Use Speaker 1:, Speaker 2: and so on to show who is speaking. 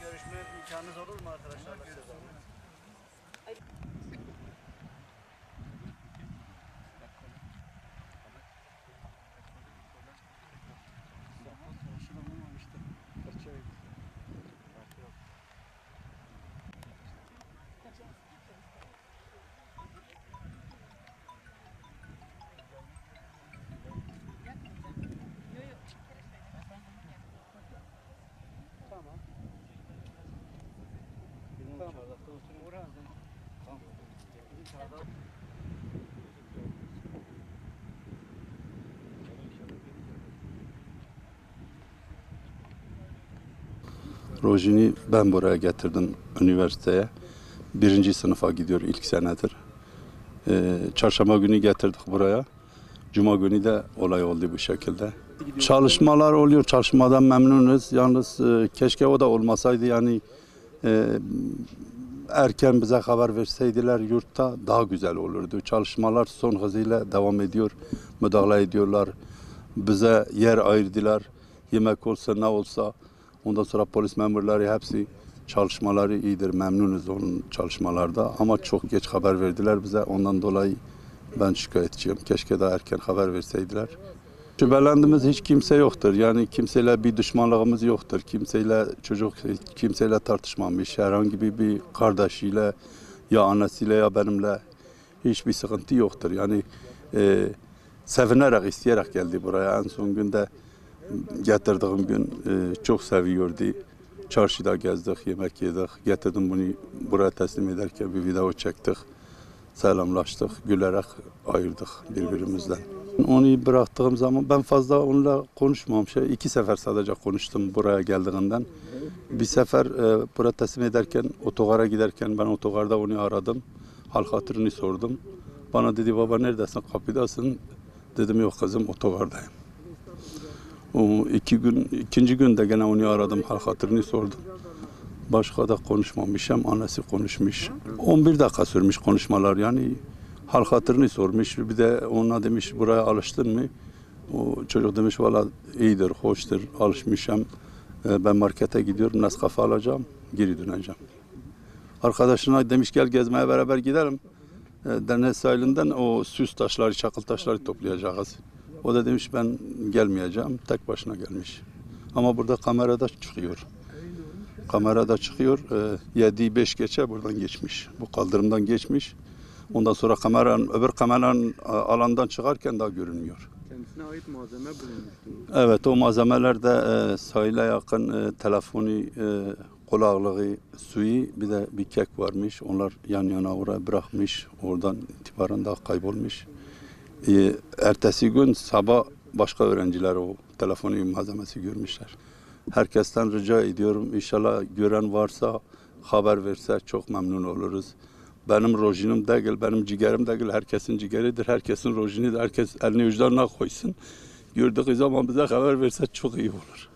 Speaker 1: Görüşme imkanınız olur mu arkadaşlar?
Speaker 2: Rojini ben buraya getirdim üniversiteye. Birinci sınıfa gidiyor ilk senedir. Ee, çarşamba günü getirdik buraya. Cuma günü de olay oldu bu şekilde. Çalışmalar oluyor, çalışmadan memnunuz. Yalnız e, keşke o da olmasaydı yani e, erken bize haber verseydiler yurtta daha güzel olurdu. Çalışmalar son hızıyla devam ediyor, müdahale ediyorlar. Bize yer ayırdılar. Yemek olsa ne olsa. Ondan sonra polis memurları hepsi çalışmaları iyidir. Memnunuz onun çalışmalarda. Ama çok geç haber verdiler bize. Ondan dolayı ben şikayetçiyim. Keşke daha erken haber verseydiler. Şüphelendiğimiz hiç kimse yoktur. Yani kimseyle bir düşmanlığımız yoktur. Kimseyle çocuk kimseyle tartışmamış. Herhangi bir, bir kardeşiyle ya annesiyle ya benimle hiçbir sıkıntı yoktur. Yani e, sevinerek, isteyerek geldi buraya. En son günde getirdiğim gün e, çok seviyordu. Çarşıda gezdik, yemek yedik. Getirdim bunu buraya teslim ederken bir video çektik. Selamlaştık, gülerek ayırdık birbirimizden. Onu bıraktığım zaman ben fazla onunla konuşmam. Şey, iki sefer sadece konuştum buraya geldiğinden. Bir sefer e, buraya teslim ederken, otogara giderken ben otogarda onu aradım. Hal hatırını sordum. Bana dedi baba neredesin, kapıdasın. Dedim yok kızım otogardayım. O iki gün, ikinci günde gene onu aradım, hal hatırını sordum. Başka da konuşmamışım, annesi konuşmuş. 11 dakika sürmüş konuşmalar yani. Hal hatırını sormuş, bir de ona demiş buraya alıştın mı? O çocuk demiş valla iyidir, hoştur, alışmışım. Ee, Ben markete gidiyorum, Nescafe alacağım, geri döneceğim. Arkadaşına demiş gel gezmeye beraber gidelim. Ee, Deniz sahilinden o süs taşları, çakıl taşları toplayacağız. O da demiş ben gelmeyeceğim. Tek başına gelmiş. Ama burada kamerada çıkıyor. Kamerada çıkıyor. E, 7-5 geçe buradan geçmiş. Bu kaldırımdan geçmiş. Ondan sonra kameranın, öbür kameranın alandan çıkarken daha görünmüyor.
Speaker 3: Kendisine ait malzeme bulunmuştu.
Speaker 2: Evet o malzemelerde e, sahile yakın e, telefonu, e, kulaklığı, suyu bir de bir kek varmış. Onlar yan yana oraya bırakmış. Oradan itibaren daha kaybolmuş. E, ertesi gün sabah başka öğrenciler o telefonu malzemesi görmüşler. Herkesten rica ediyorum inşallah gören varsa haber verse çok memnun oluruz. Benim rojinim değil, benim ciğerim değil, herkesin ciğeridir, herkesin rojinidir. Herkes elini vicdanına koysun. Gördüğü zaman bize haber verse çok iyi olur.